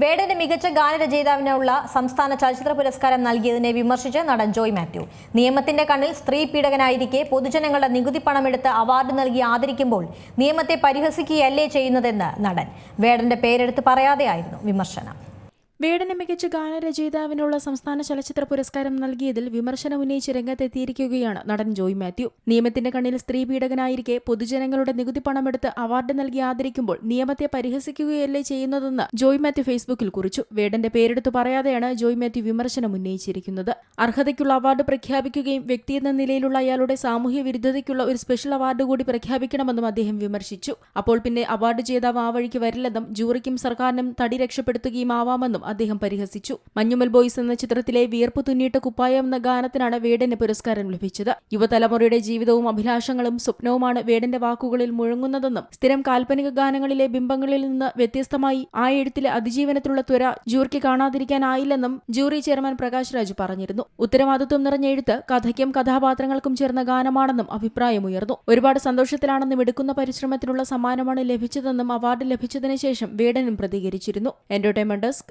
വേടന്റെ മികച്ച ഗാനരചയിതാവിനുള്ള സംസ്ഥാന ചലച്ചിത്ര പുരസ്കാരം നൽകിയതിനെ വിമർശിച്ച് നടൻ ജോയ് മാത്യു. നിയമത്തിന്റെ കണ്ണിൽ സ്ത്രീ പീഡകനായിരിക്കെ പൊതുജനങ്ങളുടെ നികുതി പണമെടുത്ത് അവാർഡ് നൽകി ആദരിക്കുമ്പോൾ നിയമത്തെ പരിഹസിക്കുകയല്ലേ ചെയ്യുന്നതെന്ന് നടൻ. വേടന്റെ പേരെടുത്ത് പറയാതെയായിരുന്നു വിമർശനം. വേടന് മികച്ച ഗാനരചയിതാവിനുള്ള സംസ്ഥാന ചലച്ചിത്ര പുരസ്കാരം നൽകിയതിൽ വിമർശനം ഉന്നയിച്ച് രംഗത്തെത്തിയിരിക്കുകയാണ് നടൻ ജോയ് മാത്യു. നിയമത്തിന്റെ കണ്ണിൽ സ്ത്രീ പീഡകനായിരിക്കെ പൊതുജനങ്ങളുടെ നികുതി പണമെടുത്ത് അവാർഡ് നൽകി ആദരിക്കുമ്പോൾ നിയമത്തെ പരിഹസിക്കുകയല്ലേ ചെയ്യുന്നതെന്ന് ജോയ് മാത്യു ഫേസ്ബുക്കിൽ കുറിച്ചു. വേടന്റെ പേരെടുത്ത് പറയാതെയാണ് ജോയ് മാത്യു വിമർശനം ഉന്നയിച്ചിരിക്കുന്നത്. അർഹതയ്ക്കുള്ള അവാർഡ് പ്രഖ്യാപിക്കുകയും വ്യക്തി എന്ന നിലയിലുള്ള അയാളുടെ സാമൂഹ്യ വിരുദ്ധതയ്ക്കുള്ള ഒരു സ്പെഷ്യൽ അവാർഡ് കൂടി പ്രഖ്യാപിക്കണമെന്നും അദ്ദേഹം വിമർശിച്ചു. അപ്പോൾ പിന്നെ അവാർഡ് ജേതാവ് ആ വഴിക്ക് വരില്ലെന്നും ജൂറിക്കും സർക്കാരിനും തടി രക്ഷപ്പെടുത്തുകയും ആവാമെന്നും അദ്ദേഹം പരിഹസിച്ചു. മഞ്ഞുമൽ ബോയ്സ് എന്ന ചിത്രത്തിലെ വിയർപ്പ് തുന്നിയിട്ട് കുപ്പായം എന്ന ഗാനത്തിനാണ് വേടന് പുരസ്കാരം ലഭിച്ചത്. യുവതലമുറയുടെ ജീവിതവും അഭിലാഷങ്ങളും സ്വപ്നവുമാണ് വേടന്റെ വാക്കുകളിൽ മുഴങ്ങുന്നതെന്നും സ്ഥിരം കാൽപ്പനിക ഗാനങ്ങളിലെ ബിംബങ്ങളിൽ നിന്ന് വ്യത്യസ്തമായി ആ എഴുത്തിലെ അതിജീവനത്തിലുള്ള ത്വര ജൂറിക്ക് കാണാതിരിക്കാനായില്ലെന്നും ജൂറി ചെയർമാൻ പ്രകാശ് രാജ് പറഞ്ഞിരുന്നു. ഉത്തരവാദിത്വം നിറഞ്ഞ എഴുത്ത് കഥയ്ക്കും കഥാപാത്രങ്ങൾക്കും ചേർന്ന ഗാനമാണെന്നും അഭിപ്രായമുയർന്നു. ഒരുപാട് സന്തോഷത്തിലാണെന്നും എടുക്കുന്ന പരിശ്രമത്തിനുള്ള സമ്മാനമാണ് ലഭിച്ചതെന്നും അവാർഡ് ലഭിച്ചതിന് ശേഷം വേടനും പ്രതികരിച്ചിരുന്നു. Entertainment desk